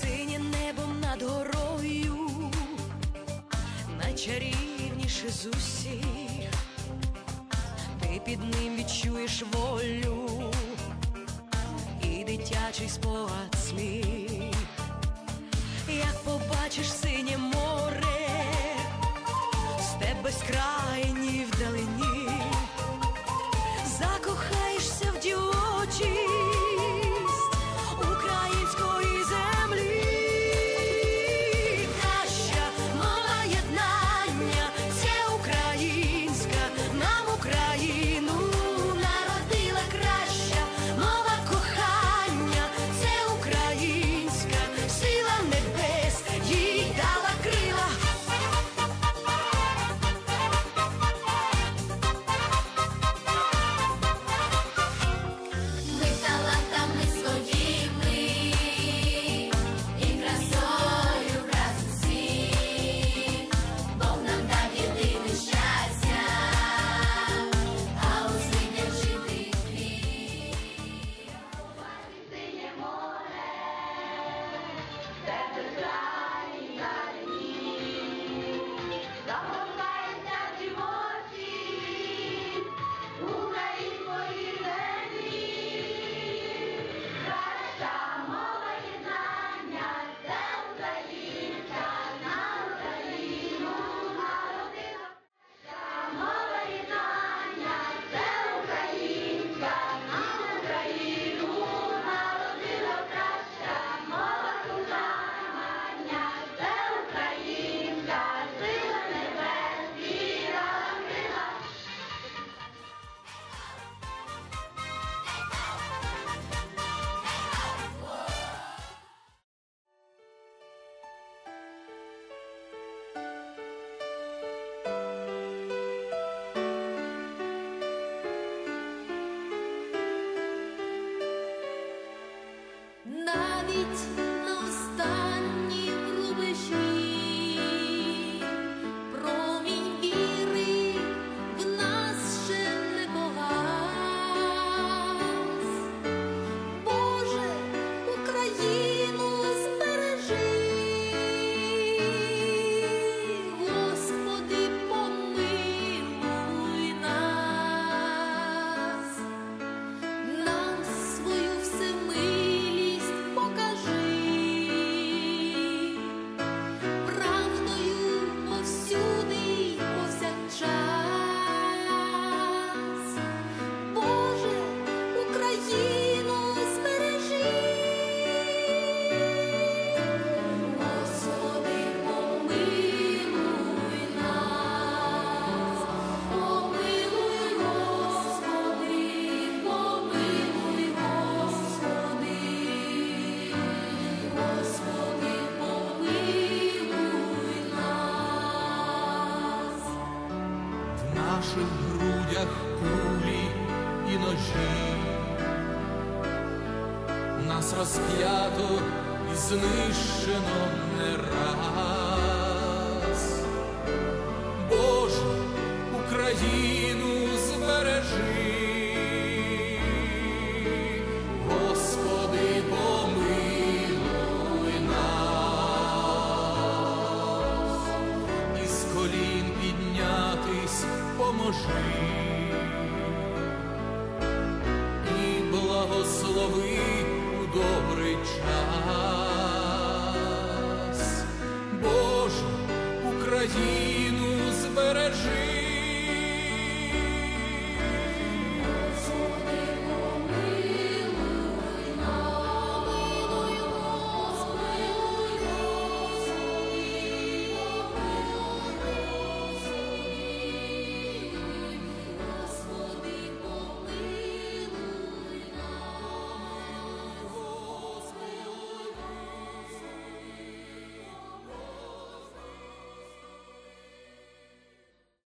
синє небом над горою, найчарівніше з усіх, ти під ним відчуєш волю і дитячий спогад сміх, як побачиш синє море, з тебе скрай. наших грудях кулі і ножі, нас розп'ято і знищено не раз, Боже Україна. поможи і благослови у добрий час.